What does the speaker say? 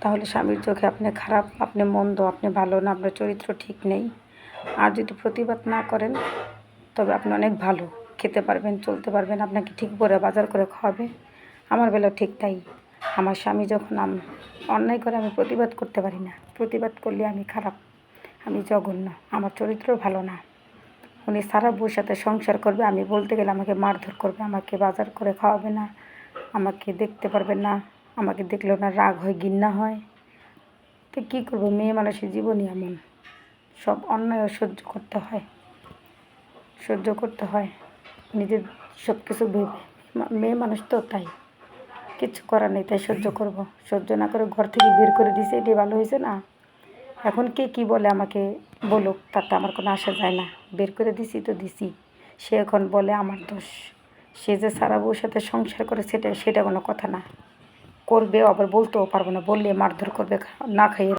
তাহলে স্বামীর চোখে আপনি খারাপ, আপনি মন্দ, আপনি ভালো না, আপনার চরিত্র ঠিক নেই। আর যদি প্রতিবাদ না করেন, তবে আপনি অনেক ভালো। খেতে পারবেন, চলতে পারবেন, আপনাকে ঠিক করে বাজার করে খাওয়াবে। আমার বেলা ঠিক তাই। আমার স্বামী যখন অন্যায় করে আমি প্রতিবাদ করতে পারি না। প্রতিবাদ করলে আমি খারাপ, আমি জঘন্য, আমার চরিত্র ভালো না। উনি সারা বউর সাথে সংসার করবে, আমি বলতে গেলে আমাকে মারধর করবে, আমাকে বাজার করে খাওয়াবে না, আমাকে দেখতে পারবে না। আমাকে দেখলে ওনার রাগ হয়, ঘৃণা হয়। তো কী করব, মেয়ে মানুষের জীবনই এমন। সব অন্যায় সহ্য করতে হয়। সহ্য করতে হয়। নিজের সব কিছু ভেবে। মেয়ে মানুষ তো তাই। কিচ্ছু করার নেই, তাই সহ্য করব। সহ্য না করে ঘর থেকে বের করে দিছে এটাই ভালো হয়েছে না? এখন কে কি বলে আমাকে বলুক, তাতে আমার কোনো আসা যায় না। বের করে দিছি তো দিছি। সে এখন বলে আমার দোষ। সে যে সারা বউর সাথে সংসার করে সেটা সেটা কোনো কথা না। করবে আবার বলতেও পারব না বললে মারধর করবে খা- না খাইয়ে